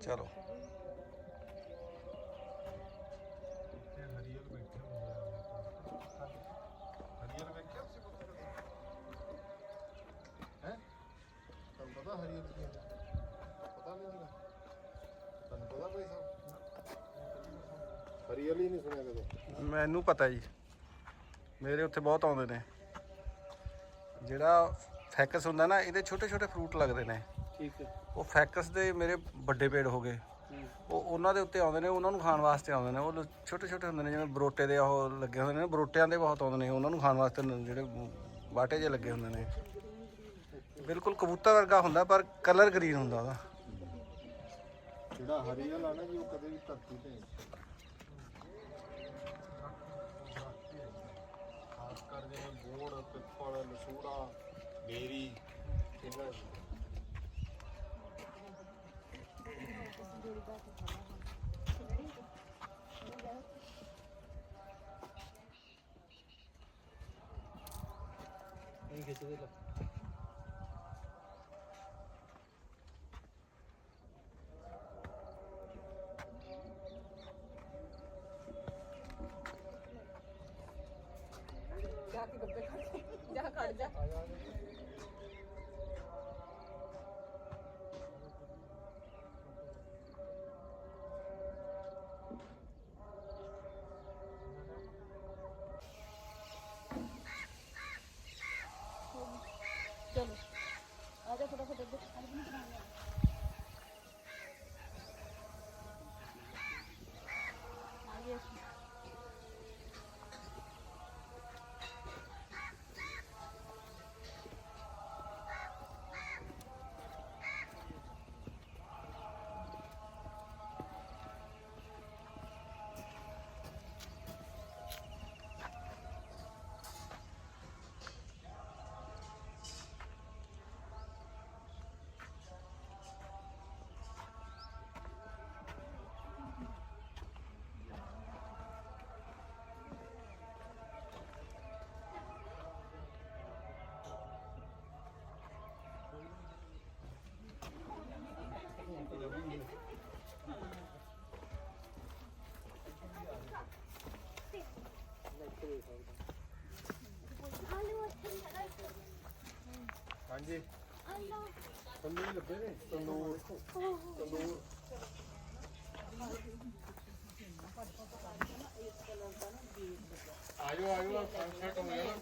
ਚਲੋ। ਪਤਾ ਹਰੀਅਲ ਕੀ ਹੁੰਦਾ ਪਤਾ ਨਹੀਂ ਹੁੰਦਾ ਤੁਹਾਨੂੰ ਪਤਾ ਭਾਈ ਸਾਹਿਬ ਹਰੀਅਲ ਹੀ ਨਹੀਂ ਸੁਣਿਆ ਕਦੇ ਮੈਨੂੰ ਪਤਾ ਜੀ। ਮੇਰੇ ਉੱਥੇ ਬਹੁਤ ਆਉਂਦੇ ਨੇ। ਜਿਹੜਾ ਫੈਕਸ ਹੁੰਦਾ ਨਾ, ਇਹਦੇ ਛੋਟੇ ਛੋਟੇ ਫਰੂਟ ਲੱਗਦੇ ਨੇ। ਠੀਕ ਹੈ ਉਹ ਫੈਕਸ ਦੇ ਮੇਰੇ ਵੱਡੇ ਪੇੜ ਹੋ ਗਏ। ਉਹ ਉਹਨਾਂ ਦੇ ਉੱਤੇ ਆਉਂਦੇ ਨੇ ਉਹਨਾਂ ਨੂੰ ਖਾਣ ਵਾਸਤੇ ਆਉਂਦੇ ਨੇ। ਉਹ ਛੋਟੇ ਛੋਟੇ ਹੁੰਦੇ ਨੇ ਜਿਵੇਂ ਬਰੋਟੇ ਦੇ ਉਹ ਲੱਗੇ ਹੁੰਦੇ ਨੇ ਬਰੋਟਿਆਂ ਦੇ ਬਹੁਤ ਆਉਂਦੇ ਨੇ। ਉਹਨਾਂ ਨੂੰ ਖਾਣ ਵਾਸਤੇ ਨ- ਜਿਹੜੇ ਬਾਟੇ ਜੇ ਲੱਗੇ ਹੁੰਦੇ ਨੇ। ਬਿਲਕੁਲ ਕਬੂਤਰ ਵਰਗਾ ਹੁੰਦਾ ਪਰ ਕਲਰ ਗ੍ਰੀਨ ਹੁੰਦਾ ਉਹਦਾ। ਜਿਹੜਾ ਹਰੀਅਲ ਆ ਨਾ ਜੀ ਉਹ ਕਦੇ ਵੀ ਧਰਤੀ ਤੇ ਨਹੀਂ। ਖਾਸ ਕਰ ਜਿਵੇਂ ਬੋੜ ਪਿੱਪਲ ਲਸੂੜਾ ਬੇਰੀ ਇਹਨਾਂ ਦੀ ਇਹ ਖਿੱਚਦੇ ਹਾਂਜੀ ਤੰਦੂਰ ਲੱਗੇ ਨੇ ਤੰਦੂਰ ਤੰਦੂਰ ਆਜੋ ਆਜੋ ਸਨਸੈਟ ਹੋ ਗਿਆ ਨਾ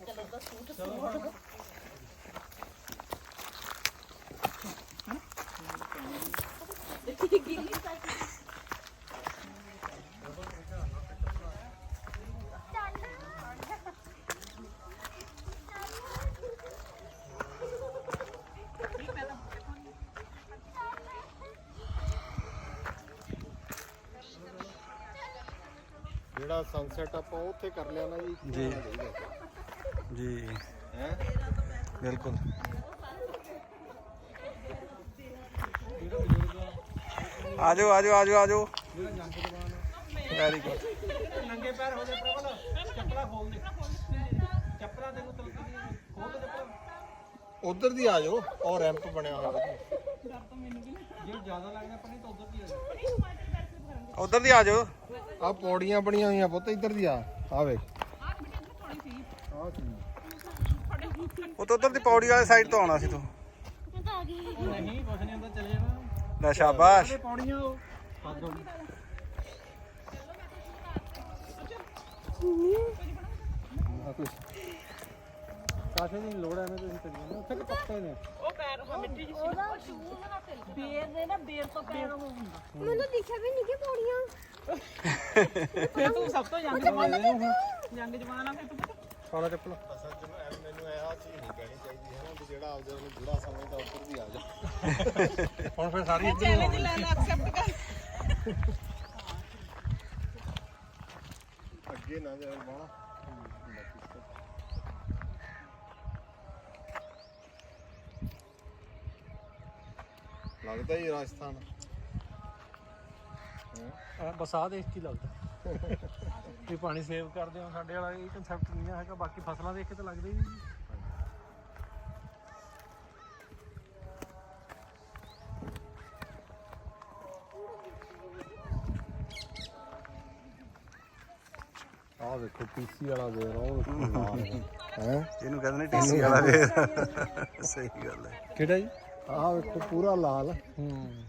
ਜਿਹੜਾ ਸਨਸੈਟ ਆਪਾਂ ਉੱਥੇ ਕਰ ਲਿਆ ਨਾ ਜੀ ਜੀ। ਜੀ। ਹੈ? ਬਿਲਕੁਲ। ਆਜੋ ਆਜੋ ਆਜੋ ਆਜੋ। ਵੈਰੀ ਗੁੱਡ ਨੰਗੇ ਪੈਰ ਹੋ ਜਾ ਪ੍ਰਭਲ ਚੱਪਲਾ ਖੋਲ ਦੇ। ਚੱਪਲਾ ਦੇ ਉੱਤੇ ਖੋਲ ਦੇ। ਚੱਪਲਾ। ਉਧਰ ਦੀ ਆ ਜਾਓ ਔਰ ਰੈਂਪ ਬਣਿਆ ਹੋਇਆ ਜੇ ਜ਼ਿਆਦਾ ਲੱਗਦਾ ਪਾਣੀ ਤਾਂ ਉਧਰ ਦੀ ਆ ਜਾ ਉਧਰ ਦੀ ਆਜੋ ਆ ਪੌੜੀਆਂ ਬਣੀਆਂ ਹੋਈਆਂ ਪੁੱਤ ਇੱਧਰ ਦੀ ਆ ਆ ਵੇਖ। ਆ ਸੀ ਉਹ ਤਾਂ ਉਧਰ ਦੀ ਪੌੜੀ ਵਾਲੇ ਸਾਈਡ ਤੋਂ ਆਉਣਾ ਸੀ ਤੂੰ। ਨਹੀਂ ਕੁਛ ਨਹੀਂ ਹੁੰਦਾ ਚਲੇ ਜਾਣਾ ਲੈ ਸ਼ਾਬਾਸ਼। ਪੌੜੀਆਂ ਉਹ ਕਾਸੇ ਦੀ ਲੋੜ ਐ ਮੈਂ ਤੁਸੀਂ ਚੱਲੀ ਨਾ। ਉੱਥੇ ਕਿ ਪੱਤੇ ਨੇ। ਉਹਦਾ ਬੇਰ ਦੇ ਨਾ ਬੇਰ ਤੋਂ ਪੈਰ ਉਹ ਹੁੰਦਾ। ਮੈਨੂੰ ਦਿਖਿਆ ਵੀ ਨਹੀਂ ਕਿ ਪੌੜੀਆਂ। ਫੇਰ ਤੂੰ ਸਭ ਤੋਂ ਯੰਗ ਜਵਾਨ ਹੈ ਯੰਗ ਜਵਾਨ ਆ ਫਿਰ ਤੂੰ ਕਾਲਾ ਚੱਪਲ। ਅਸਲ ਚ ਮੈਨੂੰ ਇਹ ਆ ਚੀਜ਼ ਨਹੀਂ ਕਹਿਣੀ ਚਾਹੀਦੀ ਹੈ ਨਾ ਵੀ ਜਿਹੜਾ ਆਪਦੇ ਨੂੰ ਬੁੜਾ ਸਮਝਦਾ ਉੱਧਰ ਦੀ ਆ ਜਾ। ਹੁਣ ਫਿਰ ਸਾਰੀ ਚੈਲੰਜ ਲੈ ਲੈ ਐਕਸੈਪਟ ਕਰ। ਅੱਗੇ ਨਾ ਜਾਏ ਬਾਹਲਾ। ਲੱਗਦਾ ਹੀ ਰਾਜਸਥਾਨ। ਅਹ ਬਸ ਆਹ ਦੇਖ ਕੇ ਲੱਗਦਾ। ਵੀ ਪਾਣੀ ਸੇਵ ਕਰਦੇ ਹੋ ਸਾਡੇ ਵਾਲਾ ਇਹ ਕਨਸੈਪਟ ਨਹੀਂ ਹੈਗਾ ਬਾਕੀ ਫਸਲਾਂ ਦੇਖ ਕੇ ਤਾਂ ਲੱਗਦਾ ਹੀ ਨਹੀਂ ਜੀ। ਪੀਸੀ ਵਾਲਾ ਦੇ ਰਹਾ ਹੈ? ਇਹਨੂੰ ਕਹਿੰਦੇ ਨੇ ਟੀਸੀ ਵਾਲਾ ਫੇਰ ਸਹੀ ਗੱਲ ਹੈ। ਕਿਹੜਾ ਜੀ? ਆਹ ਵੇਖੋ ਪੂਰਾ ਲਾਲ। ਹੂੰ।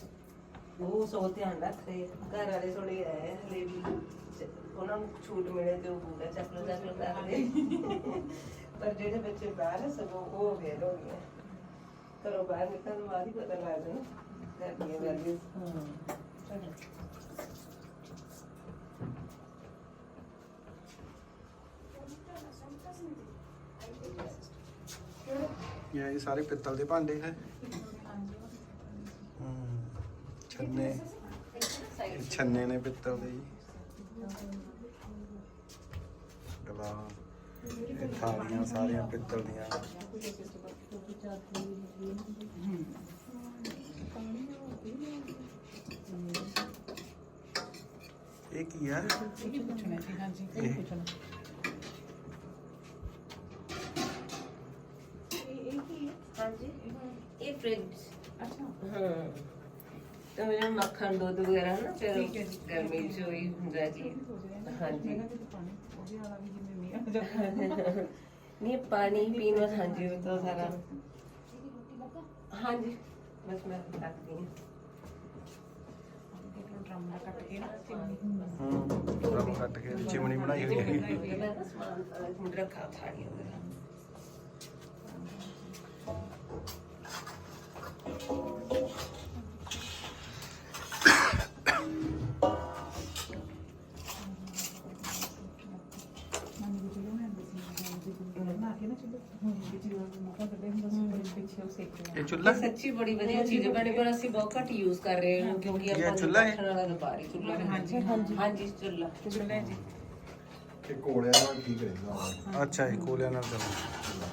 ਉਹ ਸੋ ਧਿਆਨ ਰੱਖ ਰਹੇ ਆ। ਘਰ ਵਾਲੇ ਥੋੜੇ ਹੈ ਹਲੇ ਵੀ ਚ- ਉਹਨਾਂ ਨੂੰ ਛੂਟ ਮਿਲੇ ਤੇ ਉਹ ਬੂਟਾ ਚੱਕ ਲੋ ਚੱਕ ਲੋ ਕਰਦੇ ਪਰ ਜਿਹੜੇ ਬੱਚੇ ਬਾਹਰ ਆ ਸਗੋਂ ਉਹ ਵੇਰ ਹੋ ਗਏ ਘਰੋਂ ਬਾਹਰ ਨਿਕਲਣ ਤੋਂ ਬਾਅਦ ਹੀ ਪਤਾ ਲੱਗਦਾ ਨਾ ਘਰ ਦੀਆਂ ਵੈਲਿਊਜ਼ ਇਹ ਸਾਰੇ ਪਿੱਤਲ ਦੇ ਭਾਂਡੇ ਹੂੰ। ਛੰਨੇ ਇਹ ਛੰਨੇ ਨੇ ਪਿੱਤਲ ਦੇ ਜੀ ਗਲਾਸ ਇਹ ਥਾਲੀਆਂ ਸਾਰੀਆਂ ਪਿੱਤਲ ਦੀਆਂ ਇਹ ਕੀ ਹੈ ਇਹ ਹਾਂਜੀ ਇਹ ਫ੍ਰਿਜ ਅੱਛਾ ਹਾਂ ਤੇ ਉਹ ਜਿਹੜਾ ਮੱਖਣ ਦੁੱਧ ਵਗੈਰਾ ਨਾ ਫਿਰ ਗਰਮੀ ਚ ਹੋਈ ਹੁੰਦਾ ਜੀ। ਹਾਂਜੀ। ਨਹੀਂ ਪਾਣੀ ਪੀਣ ਵਾਲਾ ਹਾਂਜੀ ਉਹ ਤਾਂ ਸਾਰਾ। ਹਾਂਜੀ ਬਸ ਮੈਂ ਰੱਖਦੀ ਹਾਂ। ਹੂੰ ਰੱਬ ਕੱਟ ਕੇ ਚਿਮਣੀ ਬਣਾਈ ਹੋਈ ਹੈ। ਮੈਂ ਨਾ ਸਮਾਨ ਅਹ, ਰੱਖਾ ਥਾਲੀਆਂ ਵਗੈਰਾ। ਇਹ ਚੁੱਲ੍ਹਾ ਇਹ ਸੱਚੀ ਬੜੀ ਵਧੀਆ ਚੀਜ਼ ਹੈ। ਪਰ ਅਸੀਂ ਬਹੁਤ ਘੱਟ ਯੂਜ਼ ਕਰ ਰਹੇ ਹਾਂ ਕਿਉਂਕਿ ਇਹ ਆਪਾਂ ਚੁੱਲ੍ਹਾ ਹੈ? ਵਾਲਾ ਦੁਪਾਰੀ ਚੁੱਲ੍ਹਾ ਹੈ। ਹਾਂਜੀ ਹਾਂਜੀ ਹਾਂਜੀ। ਚੁੱਲ੍ਹਾ। ਤੇ ਕੋਲਿਆਂ ਨਾਲ ਠੀਕ ਰਹਿੰਦਾ। ਅੱਛਾ ਇਹ ਕੋਲਿਆਂ ਨਾਲ ਚੱਲਦਾ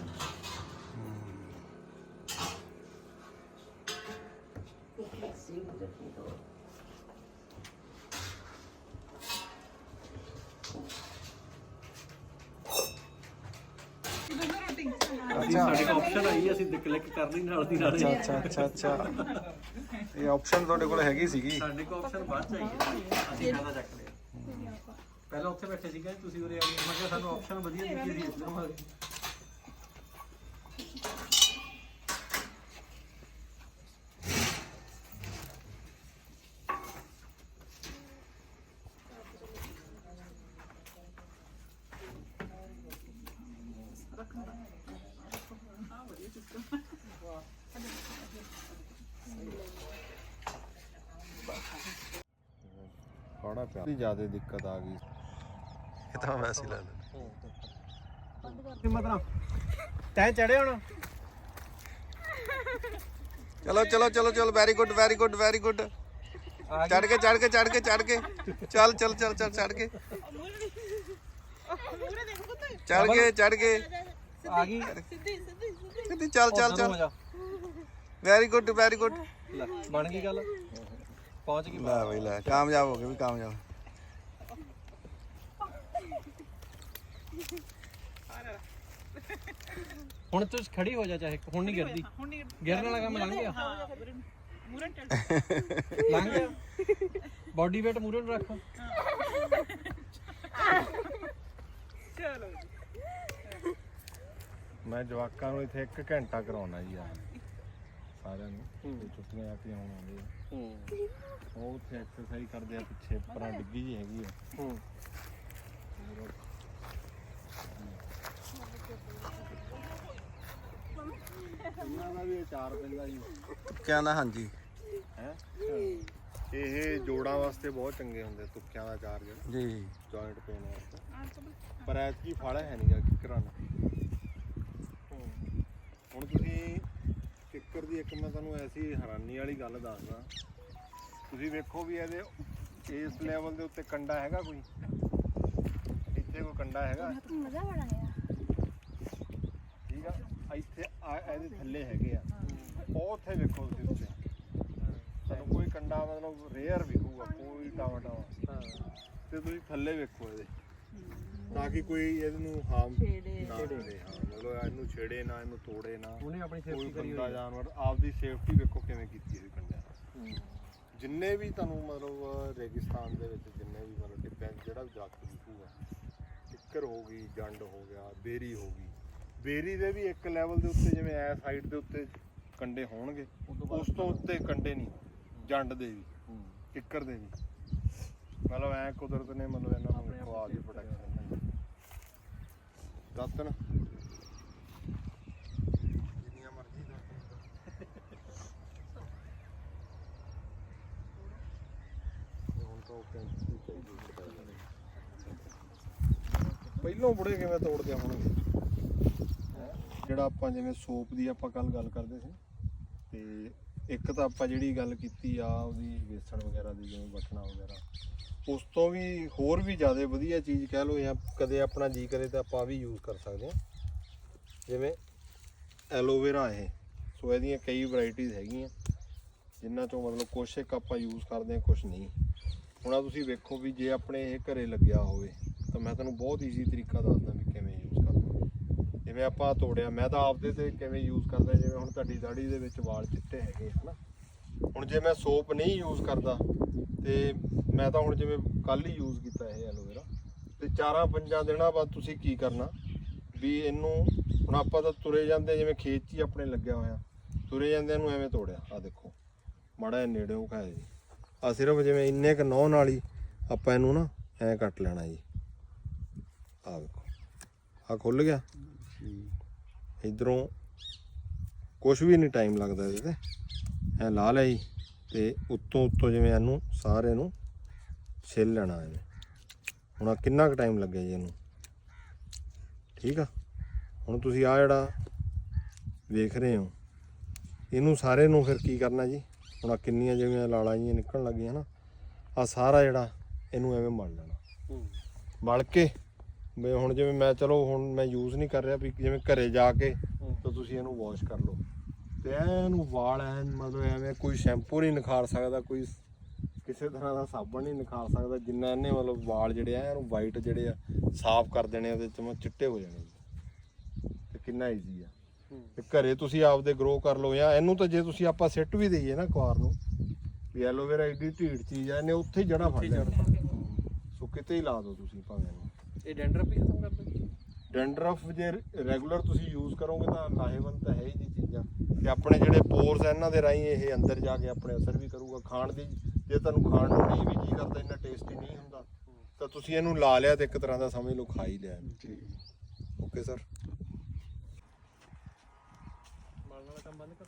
ਕਲਿੱਕ ਕਰ ਲਈ ਨਾਲ ਦੀ ਨਾਲ ਅੱਛਾ ਅੱਛਾ ਅੱਛਾ ਅੱਛਾ। ਇਹ ਆਪਸ਼ਨ ਤੁਹਾਡੇ ਕੋਲ ਹੈਗੀ ਸੀਗੀ? ਸਾਡੇ ਕੋਲ ਆਪਸ਼ਨ ਬਾਅਦ ਚ ਆਈ ਹੈ। ਅਸੀਂ ਪਹਿਲਾਂ ਚੱਕ ਲਿਆ ਪਹਿਲਾਂ ਉੱਥੇ ਬੈਠੇ ਸੀਗੇ ਤੁਸੀਂ ਉਰੇ ਆ ਗਏ। ਮੈਂ ਕਿਹਾ ਸਾਨੂੰ ਆਪਸ਼ਨ ਵਧੀਆ ਦਿੱਤੀ ਸੀ ਇੱਧਰੋਂ ਆ ਦੀ ਜ਼ਿਆਦਾ ਦਿੱਕਤ ਆ ਗਈ। ਇਹ ਤਾਂ ਵੈਸੇ ਹੀ ਲੈ ਲੈਣਾ ਹਿੰਮਤ ਨਾਲ ਤੈਂ ਚੜੇ ਹੁਣ? ਚਲੋ ਚਲੋ ਚਲੋ ਚਲੋ very good very good very good ਚੜ ਕੇ ਚੜ ਕੇ ਚੜ ਕੇ ਚੜ ਕੇ। ਚੱਲ ਚੱਲ ਚੱਲ ਚੱਲ ਚੜ ਕੇ। ਚੜ ਕੇ ਚੜ ਕੇ। ਆ ਗਈ। ਸਿੱਧੀ ਚੱਲ ਚੱਲ ਚੱਲ। ਜਾ। ਵੈਰੀ ਗੁੱਡ ਵੈਰੀ ਗੁੱਡ ਲੈ ਬਣ ਗਈ ਗੱਲ। ਪਹੁੰਚ ਗਈ। ਲੈ ਬਈ ਲੈ। ਕਾਮਯਾਬ ਹੋ ਗਏ ਵੀ ਕਾਮਯਾਬ। ਹੁਣ ਤੂੰ ਖੜੀ ਹੋ ਜਾ ਚਾਹੇ ਹੁਣ ਨਹੀਂ ਗਿਰਦੀ। ਗਿਰਨ ਵਾਲਾ ਕੰਮ ਲੰਘ ਗਿਆ। ਲੰਘ ਗਿਆ। ਬਾਡੀ weight ਮੂਰੇ ਨੂੰ ਰੱਖ। ਮੈਂ ਜਵਾਕਾਂ ਨੂੰ ਇੱਥੇ 1 ਘੰਟਾ ਕਰਾਉਣਾ ਜੀ ਆ। ਸਾਰਿਆਂ ਨੂੰ। ਛੁੱਟੀਆਂ ਆ ਕੇ ਆਉਣ ਆਉਂਦੇ ਆ। ਉਹ ਉੱਥੇ ਐਕਸਰਸਾਈਜ਼ ਕਰਦੇ ਆ ਪਿੱਛੇ ਪਰਾਂ ਡਿੱਗੀ ਜੀ ਹੈਗੀ ਆ। ਇਹਨਾਂ ਦਾ ਪੈਂਦਾ ਜੀ। ਹਾਂਜੀ। ਹੈ? ਇਹ ਜੋੜਾਂ ਵਾਸਤੇ ਬਹੁਤ ਚੰਗੇ ਹੁੰਦੇ ਤੁੱਕਿਆਂ ਦਾ ਜਿਹੜਾ। ਜੀ। ਜੁਆਇੰਟ ਪੇਨ ਵਾਸਤੇ। ਪਰ ਐਤਕੀ ਫਲ ਹੈ ਨਹੀਂਗਾ ਕਿਕਰਾਂ ਨੂੰ ਹੁਣ ਤੁਸੀਂ ਕਿੱਕਰ ਦੀ ਇੱਕ ਮੈਂ ਤੁਹਾਨੂੰ ਐਸੀ ਹੈਰਾਨੀ ਵਾਲੀ ਗੱਲ ਦੱਸਦਾ। ਤੁਸੀਂ ਵੇਖੋ ਵੀ ਇਹਦੇ ਇਸ ਲੈਵਲ ਦੇ ਉੱਤੇ ਕੰਡਾ ਹੈਗਾ ਕੋਈ? ਇੱਥੇ ਕੋਈ ਕੰਡਾ ਹੈਗਾ? ਮਜ਼ਾ ਬੜਾ ਆਇਆ। ਇੱਥੇ ਆ ਇਹਦੇ ਥੱਲੇ ਹੈਗੇ ਆ। ਉਹ ਉੱਥੇ ਵੇਖੋ ਤੁਸੀਂ ਉੱਤੇ ਤੁਹਾਨੂੰ ਕੋਈ ਕੰਡਾ ਮਤਲਬ ਰੇਅਰ ਵਿਖੂਗਾ ਕੋਈ ਟਾਵਾ ਟਾਵਾ ਤੇ ਤੁਸੀਂ ਥੱਲੇ ਵੇਖੋ ਇਹਦੇ। ਤਾਂ ਕਿ ਕੋਈ ਇਹਨੂੰ ਹਾਰਮ ਨਾ ਕਰੇ ਹਾਂ ਮਤਲਬ ਇਹਨੂੰ ਛੇੜੇ ਨਾ ਇਹਨੂੰ ਤੋੜੇ ਨਾ। ਉਹਨੇ ਆਪਣੀ ਸੇਫਟੀ ਕਰੀ ਹੋਈ ਹੈ। ਜਾਨਵਰ ਆਪਦੀ ਸੇਫਟੀ ਵੇਖੋ ਕਿਵੇਂ ਕੀਤੀ ਹੈ ਕੰਡਿਆਂ ਜਿੰਨੇ ਵੀ ਤੁਹਾਨੂੰ ਮਤਲਬ ਰੇਗਿਸਤਾਨ ਦੇ ਵਿੱਚ ਜਿੰਨੇ ਵੀ ਮਤਲਬ 'ਚ ਜਿਹੜਾ ਵੀ ਦਰਖਤ ਵਿਖੂਗਾ ਟਿੱਕਰ ਹੋ ਗਈ ਜੰਡ ਹੋ ਗਿਆ ਬੇਰੀ ਹੋ ਗਈ ਬੇਰੀ ਦੇ ਵੀ ਇੱਕ ਲੈਵਲ ਦੇ ਉੱਤੇ ਜਿਵੇਂ ਐ ਸਾਈਡ ਦੇ ਉੱਤੇ ਕੰਡੇ ਹੋਣਗੇ ਉਸ ਤੋਂ ਉੱਤੇ ਕੰਡੇ ਨਹੀਂ ਜੰਡ ਦੇ ਵੀ ਟਿੱਕਰ ਦੇ ਵੀ। ਮਤਲਬ ਐ ਕੁਦਰਤ ਨੇ ਮਤਲਬ ਇਹਨਾਂ ਨੂੰ ਵੇਖੋ ਆਪਦੀ ਪ੍ਰੋਟੈਕਸ਼ਨ ਦਾਤਨ ਜਿੰਨੀਆਂ ਮਰਜ਼ੀ ਦਾਤਨ ਹੁਣ ਤਾਂ ਉਹ ਕੈਂਚੀ ਚਾਹੀਦੀ ਪਹਿਲੋਂ ਬੁੜੇ ਕਿਵੇਂ ਤੋੜਦੇ ਹੋਣਗੇ? ਜਿਹੜਾ ਆਪਾਂ ਜਿਵੇਂ ਸੋਪ ਦੀ ਆਪਾਂ ਕੱਲ ਗੱਲ ਕਰਦੇ ਸੀ, ਤੇ ਇੱਕ ਤਾਂ ਆਪਾਂ ਜਿਹੜੀ ਗੱਲ ਕੀਤੀ ਆ ਉਹਦੀ ਵੇਸਣ ਵਗੈਰਾ ਦੀ, ਜਿਵੇਂ ਬਟਨਾ ਵਗੈਰਾ, ਉਸ ਤੋਂ ਵੀ ਹੋਰ ਵੀ ਜ਼ਿਆਦਾ ਵਧੀਆ ਚੀਜ਼ ਕਹਿ ਲਓ ਜਾਂ ਕਦੇ ਆਪਣਾ ਜੀ ਕਰੇ ਤਾਂ ਆਪਾਂ ਵੀ ਯੂਜ਼ ਕਰ ਸਕਦੇ ਹਾਂ। ਜਿਵੇਂ ਐਲੋਵੇਰਾ ਇਹ, ਸੋ ਇਹਦੀਆਂ ਕਈ ਵੈਰਾਈਟੀਆਂ ਹੈਗੀਆਂ, ਜਿਨ੍ਹਾਂ ਚੋਂ ਮਤਲਬ ਕੁਛ ਇੱਕ ਆਪਾਂ ਯੂਜ਼ ਕਰਦੇ ਹਾਂ, ਕੁਛ ਨਹੀਂ। ਹੁਣ ਆ ਤੁਸੀਂ ਵੇਖੋ ਵੀ ਜੇ ਆਪਣੇ ਇਹ ਘਰੇ ਲੱਗਿਆ ਹੋਵੇ, ਤਾਂ ਮੈਂ ਤੁਹਾਨੂੰ ਬਹੁਤ ਈਜ਼ੀ ਤਰੀਕਾ ਦੱਸਦਾ ਵੀ ਜਿਵੇਂ ਆਪਾਂ ਤੋੜਿਆ, ਮੈਂ ਤਾਂ ਆਪਦੇ ਤੇ ਕਿਵੇਂ ਯੂਜ਼ ਕਰਦਾ, ਜਿਵੇਂ ਹੁਣ ਤੁਹਾਡੀ ਦਾੜੀ ਦੇ ਵਿੱਚ ਵਾਲ ਚਿੱਟੇ ਹੈਗੇ ਹਨਾ। ਹੁਣ ਜੇ ਮੈਂ ਸੋਪ ਨਹੀਂ ਯੂਜ਼ ਕਰਦਾ, ਤੇ ਮੈਂ ਤਾਂ ਹੁਣ ਜਿਵੇਂ ਕੱਲ ਹੀ ਯੂਜ਼ ਕੀਤਾ ਇਹ ਐਲੋਵੇਰਾ, ਤੇ ਚਾਰਾਂ ਪੰਜਾਂ ਦਿਨਾਂ ਬਾਅਦ ਤੁਸੀਂ ਕੀ ਕਰਨਾ? ਵੀ ਇਹਨੂੰ, ਹੁਣ ਆਪਾਂ ਤਾਂ ਤੁਰੇ ਜਾਂਦੇ ਜਿਵੇਂ ਖੇਤ 'ਚ ਹੀ ਆਪਣੇ ਲੱਗਿਆ ਹੋਇਆ, ਤੁਰੇ ਜਾਂਦੇ ਨੂੰ ਐਵੇਂ ਤੋੜਿਆ ਆ ਦੇਖੋ। ਮਾੜਾ ਜਿਹਾ ਨੇੜਿਓਂ ਖਾਇਆ ਜੀ ਆ ਸਿਰਫ ਜਿਵੇਂ ਇੰਨੇ ਕ ਨੌ ਨਾਲ ਹੀ ਆਪਾਂ ਇਹਨੂੰ ਨਾ ਐ ਕੱਟ ਲੈਣਾ ਜੀ। ਆ ਵੇਖੋ। ਆ ਖੁੱਲ ਗਿਆ? ਇਧਰੋਂ ਕੁਝ ਵੀ ਨਹੀਂ ਟਾਈਮ ਲੱਗਦਾ ਇਹਦੇ ਤੇ। ਐ ਲਾ ਲਿਆ ਜੀ ਤੇ ਉੱਤੋਂ ਉੱਤੋਂ ਜਿਵੇਂ ਇਹਨੂੰ ਸਾਰੇ ਨੂੰ ਛਿੱਲ ਲੈਣਾ ਐਵੇਂ ਹੁਣ ਆ ਕਿੰਨਾ ਕੁ ਟਾਈਮ ਲੱਗਿਆ ਜੀ ਇਹਨੂੰ? ਠੀਕ ਆ? ਹੁਣ ਤੁਸੀਂ ਆ ਜਿਹੜਾ ਵੇਖ ਰਹੇ ਹੋ ਇਹਨੂੰ ਸਾਰੇ ਨੂੰ ਫਿਰ ਕੀ ਕਰਨਾ ਜੀ? ਹੁਣ ਆ ਕਿੰਨੀਆਂ ਜਿਵੇਂ ਲਾਲਾਂ ਜੀਆਂ ਨਿਕਲਣ ਲੱਗੀਆਂ ਨਾ ਆ ਸਾਰਾ ਜਿਹੜਾ ਇਹਨੂੰ ਐਵੇਂ ਮਲ ਲੈਣਾ। ਮਲ ਕੇ ਵੀ ਹੁਣ ਜਿਵੇਂ ਮੈਂ ਚਲੋ ਹੁਣ ਮੈਂ ਯੂਜ਼ ਨਹੀਂ ਕਰ ਰਿਹਾ ਵੀ ਜਿਵੇਂ ਘਰੇ ਜਾ ਕੇ ਤਾਂ ਤੁਸੀਂ ਇਹਨੂੰ ਵਾਸ਼ ਕਰ ਲਓ। ਤੇ ਇਹਨੂੰ ਵਾਲ ਐਨ ਮਤਲਬ ਐਵੇਂ ਕੋਈ ਸ਼ੈਂਪੂ ਨਹੀਂ ਨਿਖਾਰ ਸਕਦਾ ਕੋਈ ਕਿਸੇ ਤਰ੍ਹਾਂ ਦਾ ਸਾਬਣ ਨਹੀਂ ਨਿਖਾਰ ਸਕਦਾ ਜਿੰਨਾ ਇਹਨੇ ਮਤਲਬ ਵਾਲ ਜਿਹੜੇ ਆ ਇਹਨੂੰ ਵਾਈਟ ਜਿਹੜੇ ਆ ਸਾਫ਼ ਕਰ ਦੇਣੇ ਉਹਦੇ ਚ ਚਿੱਟੇ ਹੋ ਜਾਣੇ। ਤੇ ਕਿੰਨਾ ਈਜ਼ੀ ਆ। ਤੇ ਘਰੇ ਤੁਸੀਂ ਆਪਦੇ ਗਰੋ ਕਰ ਲਓ ਜਾਂ ਇਹਨੂੰ ਤਾਂ ਜੇ ਤੁਸੀਂ ਆਪਾਂ ਸਿੱਟ ਵੀ ਦਈਏ ਨਾ ਕੁਆਰ ਨੂੰ ਵੀ ਐਲੋਵੇਰਾ ਏਡੀ ਢੀੜ ਚੀਜ਼ ਆ ਇਹਨੇ ਉੱਥੇ ਜੜਾ ਫੜ ਲੈਣਾ ਸੋ ਕਿਤੇ ਹੀ ਲਾ ਦਿਓ ਤੁਸੀਂ ਭਾਵੇਂ ਇਹ ਡੈਂਡਰਪ ਹੀ ਖਤਮ ਕਰਦਾ ਡੈਂਡਰਫ ਜੇ ਰੈਗੂਲਰ ਤੁਸੀਂ ਯੂਜ਼ ਕਰੋਗੇ ਤਾਂ ਲਾਹੇਵੰਦ ਤਾਂ ਹੈ ਹੀ ਜੀ ਚੀਜ਼ਾਂ। ਤੇ ਆਪਣੇ ਜਿਹੜੇ ਪੋਰਸ ਆ ਇਹਨਾਂ ਦੇ ਰਾਹੀਂ ਇਹ ਅੰਦਰ ਜਾ ਕੇ ਆਪਣੇ ਅਸਰ ਵੀ ਕਰੂਗਾ। ਖਾਣ ਦੀ ਜੇ ਤੁਹਾਨੂੰ ਖਾਣ ਨੂੰ ਨਹੀਂ ਵੀ ਜੀ ਕਰਦਾ ਇੰਨਾ ਟੇਸਟੀ ਨਹੀਂ ਹੁੰਦਾ ਤਾਂ ਤੁਸੀਂ ਇਹਨੂੰ ਲਾ ਲਿਆ ਤੇ ਇੱਕ ਤਰ੍ਹਾਂ ਦਾ ਸਮਝ ਲਓ ਖਾ ਹੀ ਲਿਆ ਓਕੇ ਸਰ ਮਲਣ ਵਾਲਾ ਕੰਮ ਬੰਦ ਕਰ।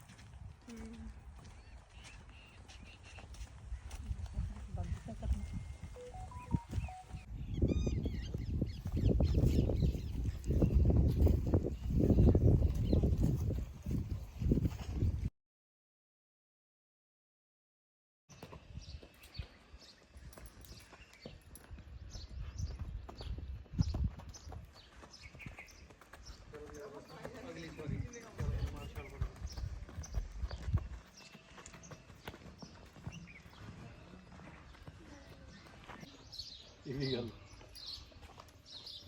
ਇਹ ਵੀ ਗੱਲ।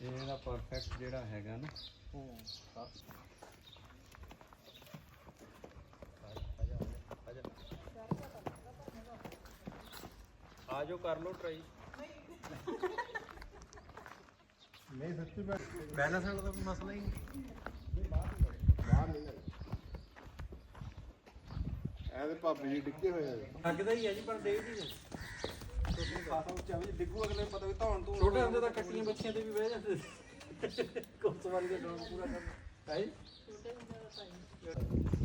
ਇਹ ਇਹਦਾ ਪਰਫੈਕਟ ਜਿਹੜਾ ਹੈਗਾ ਨਾ ਆ ਜਾਓ ਕਰ ਲਓ ਟਰਾਈ ਨਹੀਂ ਸੱਚੀ ਮੈਂ ਬੈਲੈਂਸ ਵਾਲਾ ਤਾਂ ਕੋਈ ਮਸਲਾ ਹੀ ਨਹੀਂ। ਬਾਹਰ ਨਹੀਂ ਇਹਦੇ ਭਾਬੀ ਜੀ ਡਿੱਗੇ ਹੋਏ ਆ। ਲੱਗਦਾ ਹੀ ਹੈ ਜੀ ਪਰ ਦੇਖਦੀ ਨਹੀਂ। ਖਾਸਾ ਉੱਚਾ ਵੀ ਡਿੱਗੂ ਅਗਲੇ ਪਤਾ ਵੀ ਧੌਣ ਤੋਂ ਛੋਟੇ ਹੁੰਦੇ ਤਾਂ ਕੱਟੀਆਂ ਬੱਚੀਆਂ ਤੇ ਵੀ ਬਹਿ ਜਾਂਦੇ ਸੀ। ਕੋਸਵਾਰੀ ਦਾ ਡਰੋਨ ਪੂਰਾ ਕਰਨਾ। ਹੈ? ਉਹਦੇ ਨਾਲ ਕਿੰਨਾ